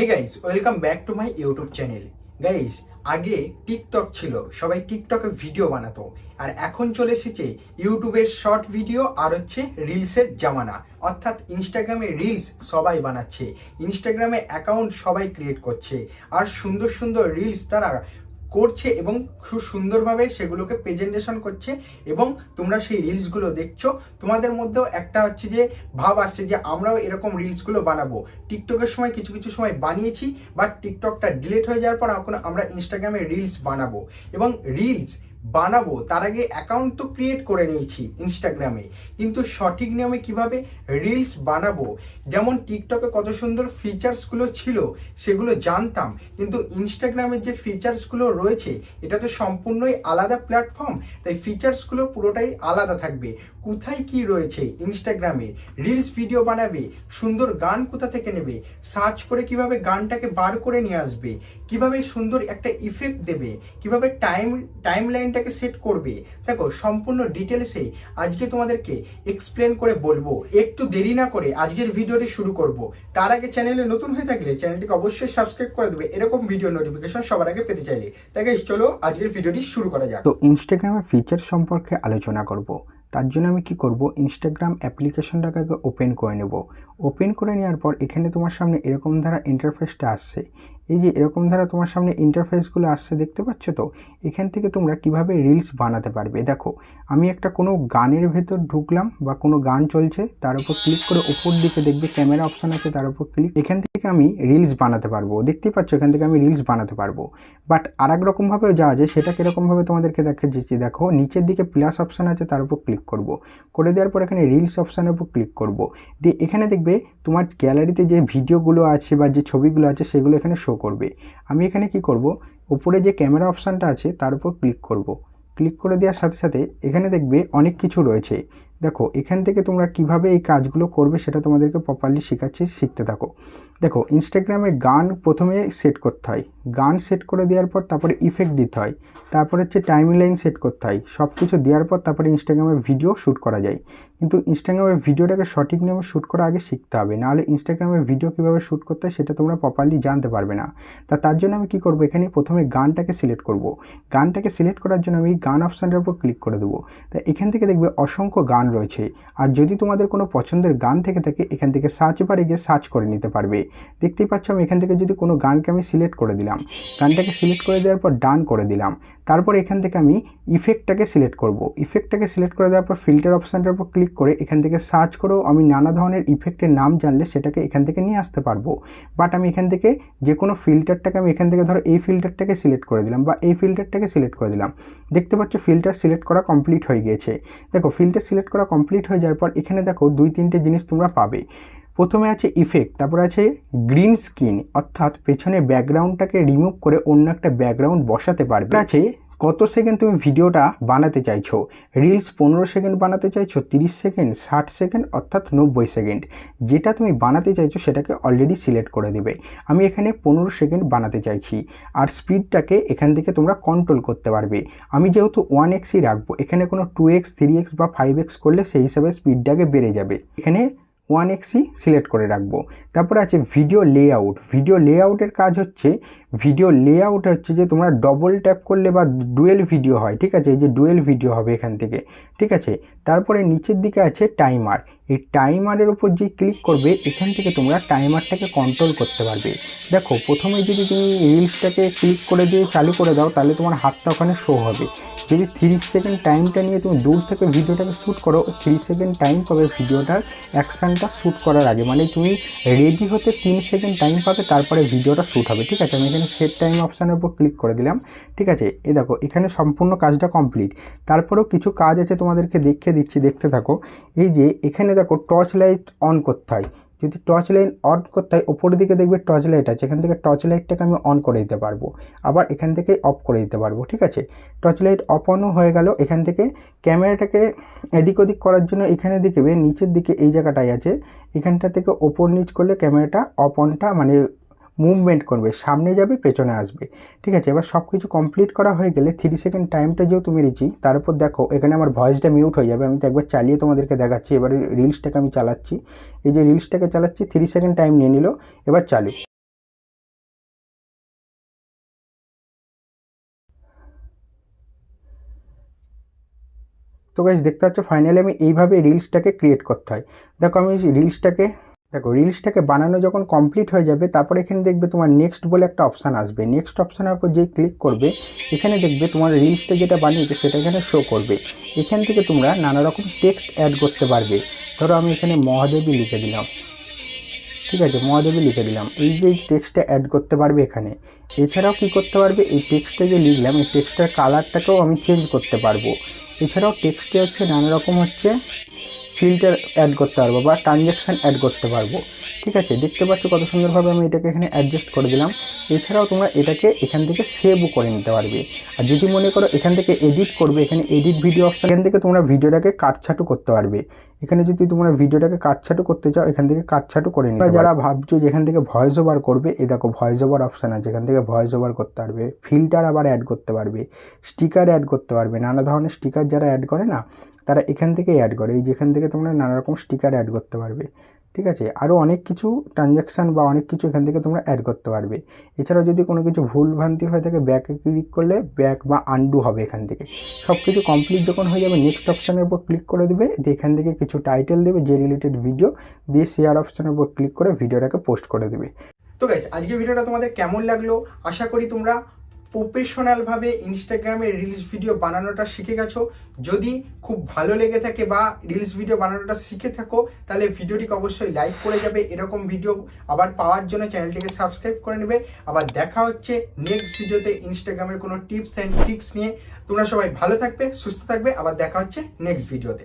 Hey guys welcome back to my YouTube channel guys আগে TikTok ছিল, সবাই টিকটকে ভিডিও বানাতো। আর এখন চলে এসেছে ইউটিউবের শর্ট ভিডিও আর হচ্ছে রিলসের জামানা। অর্থাৎ ইনস্টাগ্রামে রিলস সবাই বানাচ্ছে। ইনস্টাগ্রামে অ্যাকাউন্ট সবাই ক্রিয়েট করছে। আর সুন্দর সুন্দর রিলস তারা করছে এবং খুব সুন্দরভাবে সেগুলোকে প্রেজেন্টেশন করছে এবং তোমরা সেই রিলসগুলো দেখছ। তোমাদের মধ্যেও একটা হচ্ছে যে ভাব আসছে যে আমরাও এরকম রিলসগুলো বানাবো। টিকটকের সময় কিছু কিছু সময় বানিয়েছি বা টিকটকটা ডিলিট হয়ে যাওয়ার পর এখন আমরা ইনস্টাগ্রামে রিলস বানাবো। এবং রিলস বানাবো, তার আগে অ্যাকাউন্ট তো ক্রিয়েট করে নিয়েছি ইনস্টাগ্রামে কিন্তু সঠিক নিয়মে কীভাবে রিলস বানাবো? যেমন টিকটকে কত সুন্দর ফিচার্সগুলো ছিল, সেগুলো জানতাম। কিন্তু ইনস্টাগ্রামের যে ফিচার্সগুলো রয়েছে, এটা তো সম্পূর্ণই আলাদা প্ল্যাটফর্ম তাই ফিচার্সগুলো পুরোটাই আলাদা থাকবে। কোথায় কি রয়েছে ইনস্টাগ্রামে রিলস ভিডিও বানাবে, সুন্দর গান কোথা থেকে নেবে? সার্চ করে কীভাবে গানটাকে বার করে নিয়ে আসবে? কীভাবে সুন্দর একটা ইফেক্ট দেবে? কীভাবে টাইম টাইম লাইনটাকে সেট করবে। দেখো সম্পূর্ণ ডিটেলসে আজকে তোমাদেরকে এক্সপ্লেন করে বলব। একটু দেরি না করে আজকের ভিডিওটি শুরু করব। তার আগে চ্যানেলে নতুন হয়ে থাকলে চ্যানেলটিকে অবশ্যই সাবস্ক্রাইব করে দেবে। এরকম ভিডিও নোটিফিকেশন সবার আগে পেতে চাইলে। guys, চলো আজকের ভিডিওটি শুরু করা যাক। তো ইনস্টাগ্রামের ফিচার সম্পর্কে আলোচনা করব। তার জন্য আমি কি করব? ইনস্টাগ্রাম অ্যাপ্লিকেশনটাকে আগে ওপেন করে নেব। ওপেন করে নেওয়ার পর এখানে তোমার সামনে এরকম ধারা ইন্টারফেসটা আসছে। এই যে এরকম ধারা তোমার সামনে ইন্টারফেসগুলো আসছে, দেখতে পাচ্ছ তো? এখান থেকে তোমরা কীভাবে রিলস বানাতে পারবে? দেখো, আমি একটা কোনো গানের ভেতর ঢুকলাম বা কোনো গান চলছে, তার উপর ক্লিক করে উপর দিকে দেখবে ক্যামেরা অপশন আছে, তার উপর ক্লিক এখান থেকে আমি রিলস বানাতে পারব। দেখতেই পাচ্ছ, এখান থেকে আমি রিলস বানাতে পারব। বাট আর এক রকমভাবেও যাওয়া যায় সেটা কীরকমভাবে তোমাদেরকে দেখে দিচ্ছি দেখো, নিচের দিকে প্লাস অপশান আছে, তার উপর ক্লিক করব। করে দেওয়ার পর এখানে রিলস অপশানের উপর ক্লিক করব। দিয়ে এখানে দেখবে তোমার গ্যালারিতে যে ভিডিওগুলো আছে বা যে ছবিগুলো আছে, সেগুলো এখানে শো করবে। আমি এখানে কি করব? উপরে যে ক্যামেরা অপশানটা আছে, তার উপর ক্লিক করব। ক্লিক করে দেওয়ার সাথে সাথে এখানে দেখবে অনেক কিছু রয়েছে। দেখো, এখান থেকে তোমরা কীভাবে এই কাজগুলো করবে সেটা তোমাদেরকে প্রপারলি শেখাচ্ছি, শিখতে থাকো। দেখো ইনস্টাগ্রামে গান প্রথমে সেট করতে হয়। গান সেট করে দেওয়ার পর তারপরে ইফেক্ট দিতে হয়। তারপর হচ্ছে টাইম লাইন সেট করতে হয়। সব কিছু দেওয়ার পর তারপরে ইনস্টাগ্রামে ভিডিও শ্যুট করা যায়। কিন্তু ইনস্টাগ্রামে ভিডিওটাকে সঠিক নিয়মে শ্যুট করা আগে শিখতে হবে। নাহলে ইনস্টাগ্রামে ভিডিও কীভাবে শ্যুট করতে হয় সেটা তোমরা প্রপারলি জানতে পারবে না। তা তার জন্য আমি কী করব? এখানে প্রথমে গানটাকে সিলেক্ট করব। গানটাকে সিলেক্ট করার জন্য আমি গান অপশানটার উপর ক্লিক করে দেবো। তা এখান থেকে দেখবে অসংখ্য গান রয়েছে। আর যদি তোমাদের কোনো পছন্দের গান থেকে থাকে, এখান থেকে সার্চ বারে গিয়ে সার্চ করে নিতে পারবে। দেখতেই পাচ্ছ আমি এখান থেকে যদি কোনো গানকে আমি সিলেক্ট করে দিলাম। গানটাকে সিলেক্ট করে দেওয়ার পর ডান করে দিলাম। তারপর এখান থেকে আমি ইফেক্টটাকে সিলেক্ট করব। ইফেক্টটাকে সিলেক্ট করে দেওয়ার পর ফিল্টার অপশানটার উপর ক্লিক করে এখান থেকে সার্চ করেও আমি নানা ধরনের ইফেক্টের নাম জানলে সেটাকে এখান থেকে নিয়ে আসতে পারব। বাট আমি এখান থেকে যে কোনো ফিল্টারটাকে আমি এখান থেকে ধরো এই ফিল্টারটাকে সিলেক্ট করে দিলাম বা এই ফিল্টারটাকে সিলেক্ট করে দিলাম। দেখতে পাচ্ছ ফিল্টার সিলেক্ট করা কমপ্লিট হয়ে গিয়েছে দেখো ফিল্টার সিলেক্ট করা কমপ্লিট হয়ে যাওয়ার পর এখানে দেখো দুই তিনটে জিনিস তোমরা পাবে। প্রথমে আছে ইফেক্ট তারপর আছে গ্রিন স্ক্রিন অর্থাৎ পেছনে ব্যাকগ্রাউন্ডটাকে রিমুভ করে অন্য একটা ব্যাকগ্রাউন্ড বসাতে পারবে। আছে, কত সেকেন্ড তুমি ভিডিওটা বানাতে চাইছো? রিলস পনেরো সেকেন্ড বানাতে চাইছো, তিরিশ সেকেন্ড ষাট সেকেন্ড অর্থাৎ নব্বই সেকেন্ড যেটা তুমি বানাতে চাইছো সেটাকে অলরেডি সিলেক্ট করে দেবে। আমি এখানে পনেরো সেকেন্ড বানাতে চাইছি, আর স্পিডটাকে এখান থেকে তোমরা কন্ট্রোল করতে পারবে। আমি যেহেতু ওয়ান এক্সই রাখব, এখানে কোনো টু এক্স থ্রি এক্স বা ফাইভ এক্স করলে সেই হিসাবে স্পিডটাকে বেড়ে যাবে। এখানে ওয়ান এক্সি সিলেক্ট করে রাখব। তারপরে আছে ভিডিও লেআউট ভিডিও লেআউটের কাজ হচ্ছে ভিডিও লেআউট হচ্ছে যে তোমরা ডবল ট্যাপ করলে বা ডুয়েল ভিডিও হয়, ঠিক আছে? এই যে ডুয়েল ভিডিও হবে এখান থেকে, ঠিক আছে? তারপরে নিচের দিকে আছে টাইমার এই টাইমারের উপর যে ক্লিক করবে, এখান থেকে তোমরা টাইমারটাকে কন্ট্রোল করতে পারবে। দেখো, প্রথমে যদি তুমি রিলসটাকে ক্লিক করে দিয়ে চালু করে দাও, তাহলে তোমার হাতটা ওখানে শো হবে। যদি থ্রি সেকেন্ড টাইমটা নিয়ে তুমি দূর থেকে ভিডিওটাকে শ্যুট করো থ্রি সেকেন্ড টাইম পাবে ভিডিওটার অ্যাকশানটা শ্যুট করার আগে। মানে তুমি রেডি হতে তিন সেকেন্ড টাইম পাবে, তারপরে ভিডিওটা শ্যুট হবে, ঠিক আছে? আমি এখানে সেট টাইম অপশানের উপর ক্লিক করে দিলাম। ঠিক আছে? এ দেখো, এখানে সম্পূর্ণ কাজটা কমপ্লিট তারপরেও কিছু কাজ আছে তোমাদেরকে দেখিয়ে দিচ্ছি, দেখতে থাকো। এই যে, এখানে দেখো টর্চ লাইট অন করতে হয়। যদি টর্চ লাইট অন করতে হয়, ওপরের দিকে দেখবে টর্চ লাইট আছে। এখান থেকে টর্চ লাইটটাকে আমি অন করে দিতে পারব। আবার এখান থেকে অফ করে দিতে পারব। ঠিক আছে? টর্চ লাইট অফ অনও হয়ে গেল। এখান থেকে ক্যামেরাটাকে এদিক ওদিক করার জন্য এখানে দেখবে নিচের দিকে এই জায়গাটাই আছে। এখানটা থেকে ওপর নিচ করলে ক্যামেরাটা অফ অনটা মানে মুভমেন্ট করবে, সামনে যাবে, পেছনে আসবে। ঠিক আছে, এবার সব কিছু কমপ্লিট করা হয়ে গেলে থ্রি সেকেন্ড টাইমটা যেহেতু মেরেছি তার উপর দেখো, এখানে আমার ভয়েসটা মিউট হয়ে যাবে, আমি তো একবার চালিয়ে তোমাদেরকে দেখাচ্ছি, এবার রিলসটাকে আমি চালাচ্ছি। এই যে রিলসটাকে চালাচ্ছি থ্রি সেকেন্ড টাইম নিয়ে নিল, এবার চালু। তো গাছ দেখতে পাচ্ছ ফাইনালি আমি এইভাবে রিলসটাকে ক্রিয়েট করতে হয়। দেখো, আমি রিলসটাকে দেখো রিলসটাকে বানানো যখন কমপ্লিট হয়ে যাবে, তারপর এখানে দেখবে তোমার নেক্সট বলে একটা অপশান আসবে। নেক্সট অপশানের উপর যেই ক্লিক করবে, এখানে দেখবে তোমার রিলসটা যেটা বানিয়েছে, সেটা এখানে শো করবে। এখান থেকে তোমরা নানা রকম টেক্সট অ্যাড করতে পারবে। ধরো আমি এখানে মহাদেবী লিখে দিলাম। ঠিক আছে, মহাদেবী লিখে দিলাম। এই যে টেক্সটটা অ্যাড করতে পারবে এখানে, এছাড়াও কি করতে পারবে? এই টেক্সটটা যে লিখলাম, এই টেক্সটের কালারটাকেও আমি চেঞ্জ করতে পারব। এছাড়াও টেক্সটে হচ্ছে নানা রকম হচ্ছে ফিল্টার অ্যাড করতে পারব বা ট্রানজ্যাকশান অ্যাড করতে পারব। ঠিক আছে? দেখতে পাচ্ছ কত সুন্দরভাবে আমি এটাকে এখানে অ্যাডজাস্ট করে দিলাম। এছাড়াও তোমরা এটাকে এখান থেকে সেভও করে নিতে পারবে। আর যদি মনে করো এখান থেকে এডিট করবে, এখানে এডিট ভিডিও অপশান এখান থেকে তোমরা ভিডিওটাকে কাটছাটু করতে পারবে। এখানে যদি তোমরা ভিডিওটাকে কাটছাটু করতে চাও এখান থেকে কাটছাটু করে নিতে যারা ভাবছ যেখান থেকে ভয়েস ওভার করবে এ দেখো ভয়েস ওভার অপশান আছে। এখান থেকে ভয়েস ওভার করতে পারবে। ফিল্টার আবার অ্যাড করতে পারবে। স্টিকার অ্যাড করতে পারবে। নানা ধরনের স্টিকার যারা অ্যাড করে না তারা এখান থেকে অ্যাড করে। এই যেখান থেকে তোমরা নানা রকম স্টিকার অ্যাড করতে পারবে। ঠিক আছে? আরও অনেক কিছু ট্রানজ্যাকশান বা অনেক কিছু এখান থেকে তোমরা অ্যাড করতে পারবে। এছাড়াও যদি কোনো কিছু ভুল ভ্রান্তি হয়ে থাকে ব্যাকে ক্লিক করলে ব্যাক বা আন্ডু হবে এখান থেকে। সব কিছু কমপ্লিট যখন হয়ে যাবে নেক্সট অপশানের উপর ক্লিক করে দেবে, দিয়ে এখান থেকে কিছু টাইটেল দেবে, যে রিলেটেড ভিডিও দিয়ে শেয়ার অপশানের উপর ক্লিক করে ভিডিওটাকে পোস্ট করে দেবে। তো গাইস আজকে ভিডিওটা তোমাদের কেমন লাগল? আশা করি তোমরা প্রফেশনালভাবে ইনস্টাগ্রামে রিলস ভিডিও বানানোটা শিখে গেছো? যদি খুব ভালো লেগে থাকে বা রিলস ভিডিও বানানোটা শিখে থাকো, তাহলে ভিডিওটিকে অবশ্যই লাইক করে যাবে। এরকম ভিডিও আবার পাওয়ার জন্য চ্যানেলটিকে সাবস্ক্রাইব করে নেবে। আবার দেখা হচ্ছে নেক্সট ভিডিওতে ইনস্টাগ্রামের কোনো টিপস অ্যান্ড ট্রিক্স নিয়ে। তোমরা সবাই ভালো থাকবে, সুস্থ থাকবে। আবার দেখা হচ্ছে নেক্সট ভিডিওতে